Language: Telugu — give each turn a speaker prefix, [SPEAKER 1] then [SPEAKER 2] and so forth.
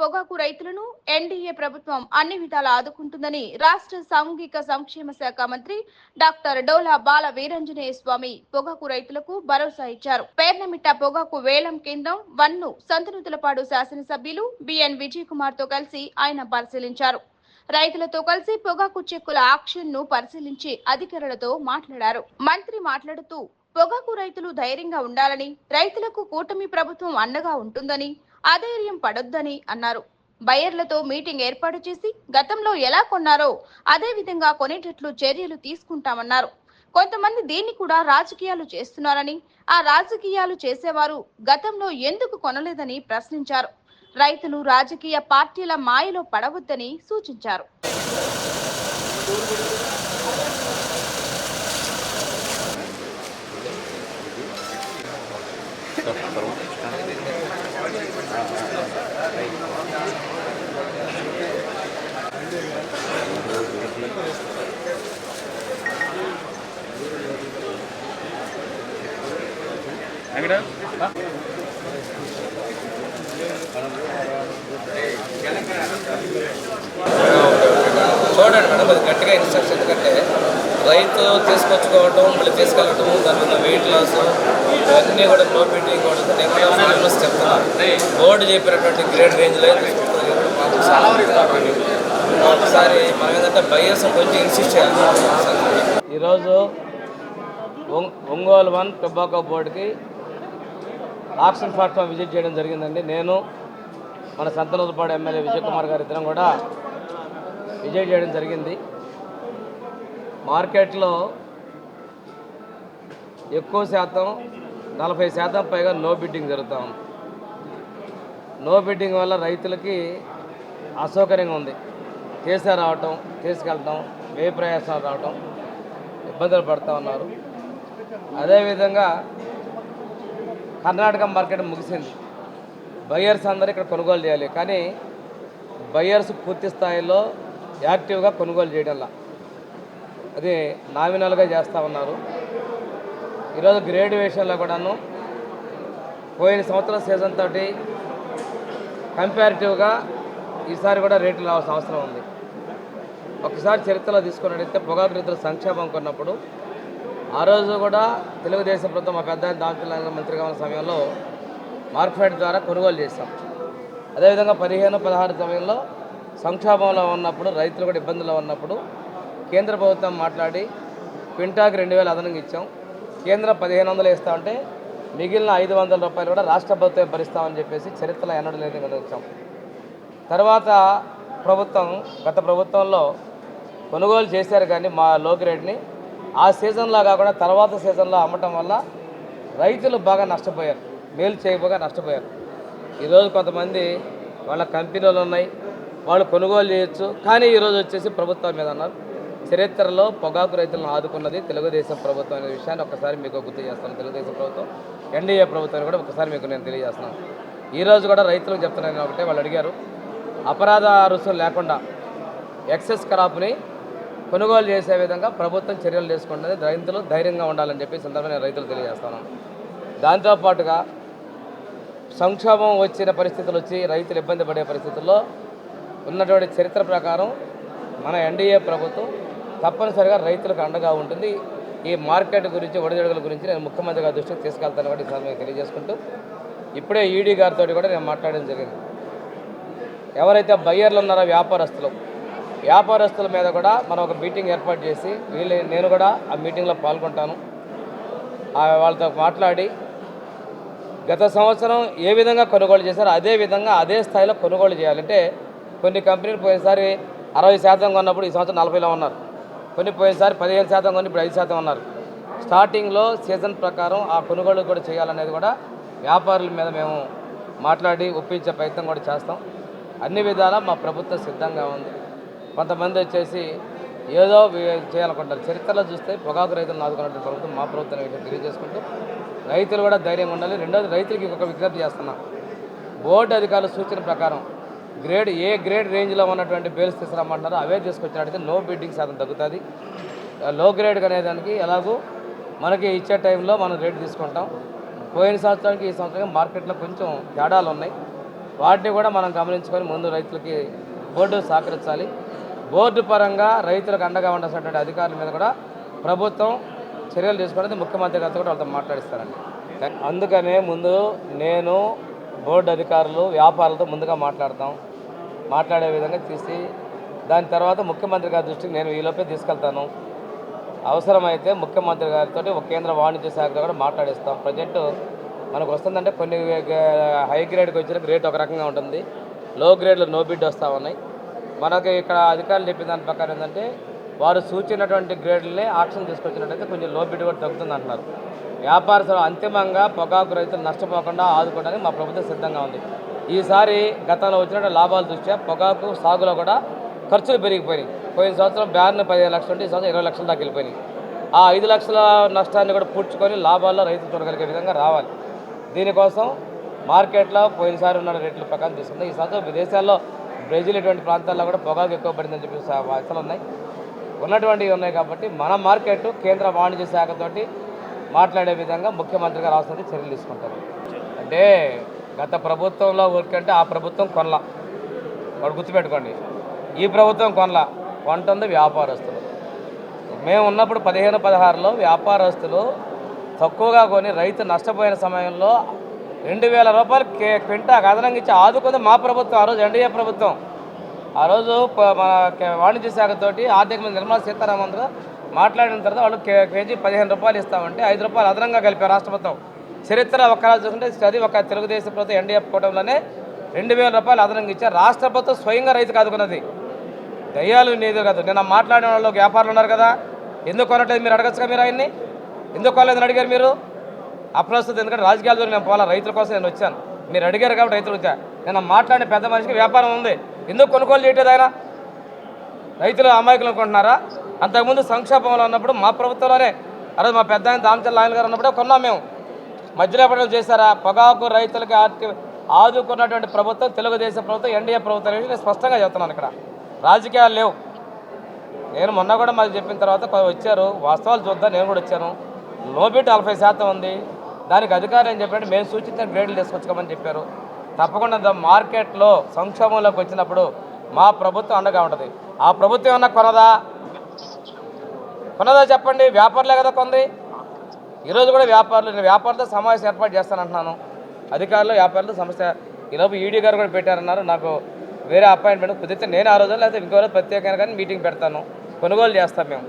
[SPEAKER 1] పొగాకు రైతులను ఎన్డీఏ ప్రభుత్వం అన్ని విధాలా ఆదుకుంటుందని రాష్ట్ర సాంఘిక సంక్షేమ శాఖ మంత్రి డాక్టర్ డోలా బాల వీరంజనేయ స్వామి పొగాకు రైతులకు భరోసా ఇచ్చారు. పేర్నమిట్ట పొగాకు వేలం కేంద్రం వన్ను సంతనూతులపాడు శాసనసభ్యులు బిఎన్ విజయ్ కుమార్తో కలిసి ఆయన పరిశీలించారు. రైతులతో కలిసి పొగాకు చెక్కుల ఆక్షన్ను పరిశీలించి అధికారులతో మాట్లాడారు. మంత్రి మాట్లాడుతూ పొగాకు రైతులు ధైర్యంగా ఉండాలని రైతులకు కూటమి ప్రభుత్వం అండగా ఉంటుందని అధైర్యం పడొద్దని అన్నారు. బయర్లతో మీటింగ్ ఏర్పాటు చేసి గతంలో ఎలా కొన్నారో అదే విధంగా కొనేటట్లు చర్యలు తీసుకుంటామన్నారు. కొంతమంది దీన్ని కూడా రాజకీయాలు చేస్తున్నారని ఆ రాజకీయాలు చేసేవారు గతంలో ఎందుకు కొనలేదని ప్రశ్నించారు. రైతులు రాజకీయ పార్టీల మాయలో పడవద్దని సూచించారు.
[SPEAKER 2] ఎక్కడ
[SPEAKER 3] చూడండి మేడం అది గట్టిగా ఇన్స్ట్రక్షన్ ఎందుకంటే రైతు తీసుకొచ్చుకోవడం మళ్ళీ తీసుకెళ్ళటం దాని మీద వెయిట్ లాస్ ఇవన్నీ కూడా నో కూడా నేను ఫార్మర్స్ చెప్తున్నాను బోర్డు చెప్పినటువంటి గ్రేడ్ రేంజ్లో ఒకసారి మనం ఏంటంటే బయర్స్ కొంచెం ఇన్సిస్ట్ చేయాలి. ఈరోజు ఒంగోలు వన్ టొబాకో బోర్డుకి ఆక్షన్ ప్లాట్ఫామ్ విజిట్ చేయడం జరిగిందండి. నేను మన సంతనూరుపాడు ఎమ్మెల్యే విజయ్ కుమార్ గారి ఇద్దరం కూడా విజిట్ చేయడం జరిగింది. మార్కెట్లో ఎక్కువ శాతం నలభై శాతం పైగా నో బిడ్డింగ్ జరుగుతూ ఉంది. నో బిడ్డింగ్ వల్ల రైతులకి అసౌకర్యంగా ఉంది. కేసీఆర్ రావటం తీసుకెళ్ళటం వ్యయ ప్రయాసాలు రావటం ఇబ్బందులు పడుతూ ఉన్నారు. అదేవిధంగా కర్ణాటక మార్కెట్ ముగిసింది. బయ్యర్స్ అందరూ ఇక్కడ కొనుగోలు చేయాలి. కానీ బయ్యర్స్ పూర్తి స్థాయిలో యాక్టివ్గా కొనుగోలు చేయడంలా. అది నామినల్గా చేస్తూ ఉన్నారు. ఈరోజు గ్రేడ్యుయేషన్లో కూడాను పోయిన సంవత్సరం సీజన్ తోటి కంపారిటివ్గా ఈసారి కూడా రేట్లు రావాల్సిన అవసరం ఉంది. ఒకసారి చరిత్రలో తీసుకున్నట్టయితే పొగాకు రైతుల సంక్షేమం కొన్నప్పుడు ఆ రోజు కూడా తెలుగుదేశం ప్రభుత్వం మా పెద్ద దామచల మంత్రిగా ఉన్న సమయంలో మార్కెట్ ద్వారా కొనుగోలు చేశాం. అదేవిధంగా పదిహేను పదహారు సమయంలో సంక్షోభంలో ఉన్నప్పుడు రైతులు కూడా ఇబ్బందుల్లో ఉన్నప్పుడు కేంద్ర ప్రభుత్వం మాట్లాడి క్వింటాకి రెండు వేలు అదనంగా ఇచ్చాం. కేంద్రం పదిహేను వందలు ఇస్తామంటే మిగిలిన ఐదు వందల రూపాయలు కూడా రాష్ట్ర ప్రభుత్వం భరిస్తామని చెప్పేసి చరిత్రలో ఎన్నడూ లేని విధంగా ఇచ్చాం తర్వాత ప్రభుత్వం గత ప్రభుత్వంలో కొనుగోలు చేశారు కానీ మా లోకి రేట్ని ఆ సీజన్లో కాకుండా తర్వాత సీజన్లో అమ్మటం వల్ల రైతులు బాగా నష్టపోయారు. మేలు చేయబోగా నష్టపోయారు. ఈరోజు కొంతమంది వాళ్ళ కంపెనీలు ఉన్నాయి. వాళ్ళు కొనుగోలు చేయొచ్చు. కానీ ఈరోజు వచ్చేసి ప్రభుత్వం మీద అన్నారు. చరిత్రలో పొగాకు రైతులను ఆదుకున్నది తెలుగుదేశం ప్రభుత్వం అనే విషయాన్ని ఒకసారి మీకు గుర్తు చేస్తాను. తెలుగుదేశం ప్రభుత్వం ఎన్డీఏ ప్రభుత్వాన్ని కూడా ఒకసారి మీకు నేను తెలియజేస్తున్నాను ఈరోజు కూడా రైతులకు చెప్తున్నాను ఒకటే వాళ్ళు అడిగారు. అపరాధ రుసులు లేకుండా ఎక్సెస్ క్రాప్ని కొనుగోలు చేసే విధంగా ప్రభుత్వం చర్యలు తీసుకుంటుంది. రైతులు ధైర్యంగా ఉండాలని చెప్పి సందర్భంగా నేను రైతులు తెలియజేస్తాను. దాంతోపాటుగా సంక్షోభం వచ్చిన పరిస్థితులు వచ్చి రైతులు ఇబ్బంది పడే పరిస్థితుల్లో ఉన్నటువంటి చరిత్ర ప్రకారం మన ఎన్డీఏ ప్రభుత్వం తప్పనిసరిగా రైతులకు అండగా ఉంటుంది. ఈ మార్కెట్ గురించి ఒడిదొడుగుల గురించి నేను ముఖ్యమంత్రిగా దృష్టికి తీసుకెళ్తాను కూడా ఈ సందర్భంగా తెలియజేసుకుంటూ ఇప్పుడే ఈడీ గారితో కూడా నేను మాట్లాడడం జరిగింది. ఎవరైతే బయ్యర్లు ఉన్నారో వ్యాపారస్తులు వ్యాపారస్తుల మీద కూడా మనం ఒక మీటింగ్ ఏర్పాటు చేసి వీళ్ళు నేను కూడా ఆ మీటింగ్లో పాల్గొంటాను. ఆ వాళ్ళతో మాట్లాడి గత సంవత్సరం ఏ విధంగా కొనుగోలు చేశారో అదే విధంగా అదే స్థాయిలో కొనుగోలు చేయాలంటే కొన్ని కంపెనీలు పోయినసారి అరవై శాతం కొన్నప్పుడు ఈ సంవత్సరం నలభైలో ఉన్నారు. కొన్ని పోయినసారి పదిహేను శాతం కొని ఇప్పుడు ఐదు శాతం ఉన్నారు. స్టార్టింగ్లో సీజన్ ప్రకారం ఆ కొనుగోలు కూడా చేయాలనేది కూడా వ్యాపారుల మీద మేము మాట్లాడి ఒప్పించే ప్రయత్నం కూడా చేస్తాం. అన్ని విధాలా మా ప్రభుత్వం సిద్ధంగా ఉంది. కొంతమంది వచ్చేసి ఏదో చేయాలనుకుంటారు. చరిత్రలో చూస్తే పొగాకు రైతులను ఆదుకున్నటువంటి ప్రభుత్వం మా ప్రభుత్వం విషయం తెలియజేసుకుంటూ రైతులు కూడా ధైర్యం ఉండాలి. రెండోది రైతులకి ఒక విజ్ఞప్తి చేస్తున్నాం. బోర్డు అధికారుల సూచన ప్రకారం గ్రేడ్ ఏ గ్రేడ్ రేంజ్లో ఉన్నటువంటి బేల్స్ తీసుకురమ్మంటారో అవే తీసుకొచ్చినట్టయితే నో బిడ్డింగ్ శాతం తగ్గుతుంది. లో గ్రేడ్ అనేదానికి ఎలాగో మనకి ఇచ్చే టైంలో మనం రేట్ తీసుకుంటాం. పోయిన సంవత్సరానికి ఈ సంవత్సరం మార్కెట్లో కొంచెం తేడాలు ఉన్నాయి. వాటిని కూడా మనం గమనించుకొని ముందు రైతులకి బోర్డు సహకరించాలి. బోర్డు పరంగా రైతులకు అండగా ఉండాల్సినటువంటి అధికారుల మీద కూడా ప్రభుత్వం చర్యలు తీసుకునేది ముఖ్యమంత్రి గారితో కూడా వాళ్ళతో మాట్లాడిస్తారండి. అందుకనే ముందు నేను బోర్డు అధికారులు వ్యాపారులతో ముందుగా మాట్లాడతాం. మాట్లాడే విధంగా తీసి దాని తర్వాత ముఖ్యమంత్రి గారి దృష్టికి నేను ఈలోపే తీసుకెళ్తాను. అవసరమైతే ముఖ్యమంత్రి గారితో ఒక కేంద్ర వాణిజ్య శాఖతో కూడా మాట్లాడిస్తాం. ప్రజెంట్ మనకు వస్తుందంటే కొన్ని హై గ్రేడ్కి వచ్చిన రేట్ ఒక రకంగా ఉంటుంది. లో గ్రేడ్లో నో బిడ్ వస్తూ ఉన్నాయి. మనకి ఇక్కడ అధికారులు చెప్పిన దాని ప్రకారం ఏంటంటే వారు సూచించినటువంటి గ్రేడ్లనే ఆక్షన్ తీసుకొచ్చినట్టయితే కొంచెం లో బిడ్ కూడా తగ్గుతుంది అంటున్నారు. వ్యాపారస్తులు అంతిమంగా పొగాకు రైతులు నష్టపోకుండా ఆదుకోవడానికి మా ప్రభుత్వం సిద్ధంగా ఉంది. ఈసారి గతంలో వచ్చిన లాభాల దృష్ట్యా పొగాకు సాగులో కూడా ఖర్చులు పెరిగిపోయినాయి. పోయిన సంవత్సరం బ్యాన్ పదిహేను లక్షలు ఉంటే ఈ సంవత్సరం ఇరవై లక్షల దాకా వెళ్ళిపోయినాయి. ఆ ఐదు లక్షల నష్టాన్ని కూడా పూడ్చుకొని లాభాల్లో రైతులు చూడగలిగే విధంగా రావాలి. దీనికోసం మార్కెట్లో పోయినసారి ఉన్న రేట్ల ప్రకారం తీసుకుంది. ఈ సంవత్సరం విదేశాల్లో బ్రెజిల్ ఇటువంటి ప్రాంతాల్లో కూడా పొగాకు ఎక్కువ పడిందని చెప్పి వార్తలు ఉన్నాయి. ఉన్నటువంటివి ఉన్నాయి కాబట్టి మన మార్కెట్ కేంద్ర వాణిజ్య శాఖతోటి మాట్లాడే విధంగా ముఖ్యమంత్రి గారు అవసరం చర్యలు తీసుకుంటారు. అంటే గత ప్రభుత్వంలో ఊరికంటే ఆ ప్రభుత్వం కొనలా. వాడు గుర్తుపెట్టుకోండి. ఈ ప్రభుత్వం కొనలా. కొంటుంది వ్యాపారస్తులు. మేము ఉన్నప్పుడు పదిహేను పదహారులో వ్యాపారస్తులు తక్కువగా కొని రైతు నష్టపోయిన సమయంలో రెండు వేల రూపాయలు కే క్వింటాకు అదనంగా ఇచ్చి ఆదుకుంది మా ప్రభుత్వం ఆ రోజు ఎన్డీఏ ప్రభుత్వం. ఆ రోజు మన వాణిజ్య శాఖతోటి ఆర్థిక మంత్రి నిర్మలా సీతారామన్ మాట్లాడిన తర్వాత వాళ్ళు కే కేజీ పదిహేను రూపాయలు ఇస్తామంటే ఐదు రూపాయలు అదనంగా కలిపారు రాష్ట్ర ప్రభుత్వం. చరిత్ర ఒక్కరాజు చూసుకుంటే అది ఒక తెలుగుదేశం ప్రభుత్వం ఎన్డీఏ కూటమిలోనే రెండు వేల రూపాయలు అదనంగా ఇచ్చారు. రాష్ట్ర ప్రభుత్వం స్వయంగా రైతుకు ఆదుకున్నది. దయ్యాలు నీదు కాదు. నిన్న మాట్లాడిన వాళ్ళు వ్యాపారులు ఉన్నారు కదా. ఎందుకు కొనట్లేదు మీరు అడగచ్చుగా మీరు ఆయన్ని? ఎందుకు కొనలేదని అడిగారు మీరు? అప్రస్తుతం ఎందుకంటే రాజకీయాల ద్వారా నేను పోవాలా? రైతుల కోసం నేను వచ్చాను. మీరు అడిగారు కాబట్టి రైతులు వచ్చా? నేను మాట్లాడిన పెద్ద మనిషికి వ్యాపారం ఉంది. ఎందుకు కొనుగోలు చేయట్లేదు ఆయన? రైతులు అమాయకులు అనుకుంటున్నారా? అంతకుముందు సంక్షోభంలో ఉన్నప్పుడు మా ప్రభుత్వంలోనే అరే మా పెద్ద ఆయన దామచల్ ఆయన గారు ఉన్నప్పుడే కొన్నాం మేము. మధ్యలో ఎప్పుడైనా చేశారా? పొగాకు రైతులకి ఆదుకున్నటువంటి ప్రభుత్వం తెలుగుదేశం ప్రభుత్వం ఎన్డీఏ ప్రభుత్వం అనేది నేను స్పష్టంగా చెప్తున్నాను ఇక్కడ. రాజకీయాలు లేవు. నేను మొన్న కూడా మాకు చెప్పిన తర్వాత వచ్చారు. వాస్తవాలు చూద్దాం. నేను కూడా వచ్చాను. నోబిట్ నలభై శాతం ఉంది. దానికి అధికారం ఏం చెప్పారంటే మేము సూచించిన గ్రేడ్లు తీసుకొచ్చుకోమని చెప్పారు. తప్పకుండా మార్కెట్లో సంక్షోభంలోకి వచ్చినప్పుడు మా ప్రభుత్వం అండగా ఉంటుంది. ఆ ప్రభుత్వం ఏమన్నా కొనదా? కొనదా చెప్పండి? వ్యాపారులే కదా కొంది. ఈరోజు కూడా వ్యాపారులు నేను వ్యాపారులతో సమావేశం ఏర్పాటు చేస్తానంటున్నాను. అధికారులు వ్యాపారులతో సమస్య. ఈలోపు ఈడీ గారు కూడా పెట్టారన్నారు. నాకు వేరే అపాయింట్మెంట్ కుదిరితే నేను ఆ రోజు లేకపోతే ఇంకో రోజు ప్రత్యేకంగా కానీ మీటింగ్ పెడతాను. కొనుగోలు చేస్తాం మేము.